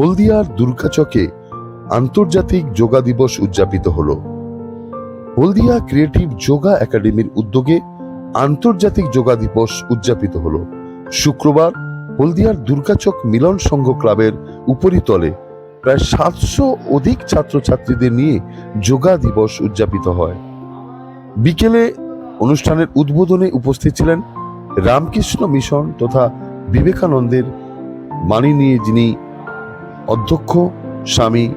হলদিয়ার দুর্গাচকে আন্তর্জাতিক যোগা দিবস উদযাপিত হল। হলদিয়া ক্রিয়েটিভ যোগা একাডেমির উদ্যোগে আন্তর্জাতিক যোগা দিবস উদযাপিত হল। শুক্রবার হলদিয়ার দুর্গাচক মিলন সংঘ ক্লাবের উপরিতলে প্রায় সাতশো অধিক ছাত্রছাত্রীদের নিয়ে যোগা দিবস উদযাপিত হয়। বিকেলে অনুষ্ঠানের উদ্বোধনে উপস্থিত ছিলেন রামকৃষ্ণ মিশন তথা বিবেকানন্দের মানি নিয়ে যিনি অধ্যক্ষ স্বামী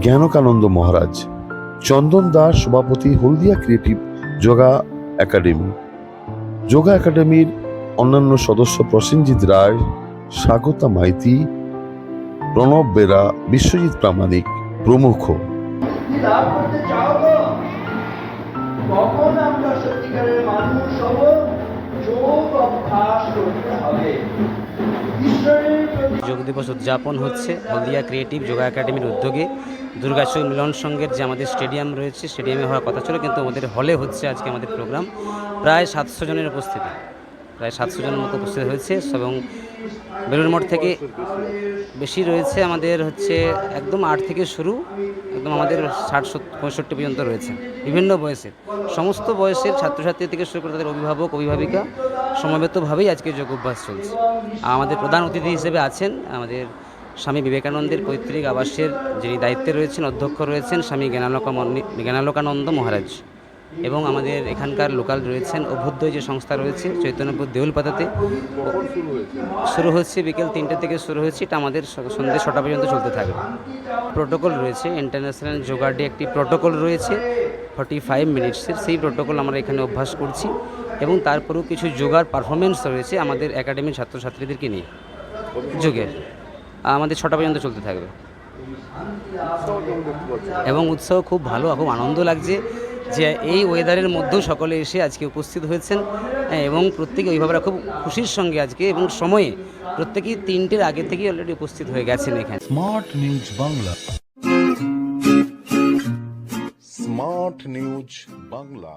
জ্ঞানকানন্দ মহারাজ, চন্দন দাস সভাপতি হলদিয়া ক্রিয়েটিভ যোগা একাডেমি। যোগা একাডেমির অন্যান্য সদস্য প্রসেনজিৎ রায়, স্বাগতা মাইতি, প্রণব বেরা, বিশ্বজিৎ প্রামাণিক প্রমুখ। সত্যিকারের মানুষ হব? যোগ অভ্যাস করতে হবে। যোগ দিবস উদযাপন হচ্ছে হলদিয়া ক্রিয়েটিভ যোগা একাডেমির উদ্যোগে। দুর্গাচক মিলন সংঘের যে আমাদের স্টেডিয়াম রয়েছে, স্টেডিয়ামে হওয়ার কথা ছিল, কিন্তু আমাদের হলে হচ্ছে আজকে আমাদের প্রোগ্রাম। প্রায় সাতশো জনের উপস্থিতি। প্রায় সাতশো জনের মতো উপস্থিত হয়েছে এবং বেলুর মঠ থেকে বেশি রয়েছে আমাদের হচ্ছে একদম আট থেকে শুরু, একদম আমাদের ষাট পঁয়ষট্টি পর্যন্ত রয়েছে। বিভিন্ন বয়সের, সমস্ত বয়সের ছাত্রছাত্রী থেকে শুরু করে তাদের অভিভাবক, অভিভাবিকা সমবেতভাবেই আজকে যোগ অভ্যাস চলছে। আমাদের প্রধান অতিথি হিসেবে আছেন আমাদের স্বামী বিবেকানন্দের পৈতৃক আবাসের যিনি দায়িত্বে রয়েছেন, অধ্যক্ষ রয়েছেন স্বামী জ্ঞানালোকা জ্ঞানালোকানন্দ মহারাজ। এবং আমাদের এখানকার লোকাল রয়েছেন অভ্যুদয় যে সংস্থা রয়েছে, চৈতন্যপুর দেউলপাতাতে। শুরু হচ্ছে বিকেল তিনটে থেকে শুরু হচ্ছে, এটা আমাদের সন্ধ্যে ছটা পর্যন্ত চলতে থাকবে। প্রোটোকল রয়েছে, ইন্টারন্যাশনাল যোগা ডে একটি প্রোটোকল রয়েছে ফর্টি ফাইভ মিনিটসের। সেই প্রোটোকল আমরা এখানে অভ্যাস করছি। এবং তারপরেও কিছু যোগার পারফরমেন্স রয়েছে আমাদের একাডেমির ছাত্রছাত্রীদেরকে নিয়ে। যোগের আমাদের ছটা পর্যন্ত চলতে থাকবে। এবং উৎসাহ খুব ভালো খুব আনন্দ লাগছে যে এই ওয়েদারের মধ্যেও সকলে এসে আজকে উপস্থিত হয়েছেন। হ্যাঁ, এবং প্রত্যেকে অভিভাবকরা খুব খুশির সঙ্গে আজকে এবং সময়ে প্রত্যেকেই তিনটের আগে থেকেই অলরেডি উপস্থিত হয়ে গেছেন এখানে। Smart news Bangla. Smart news Bangla.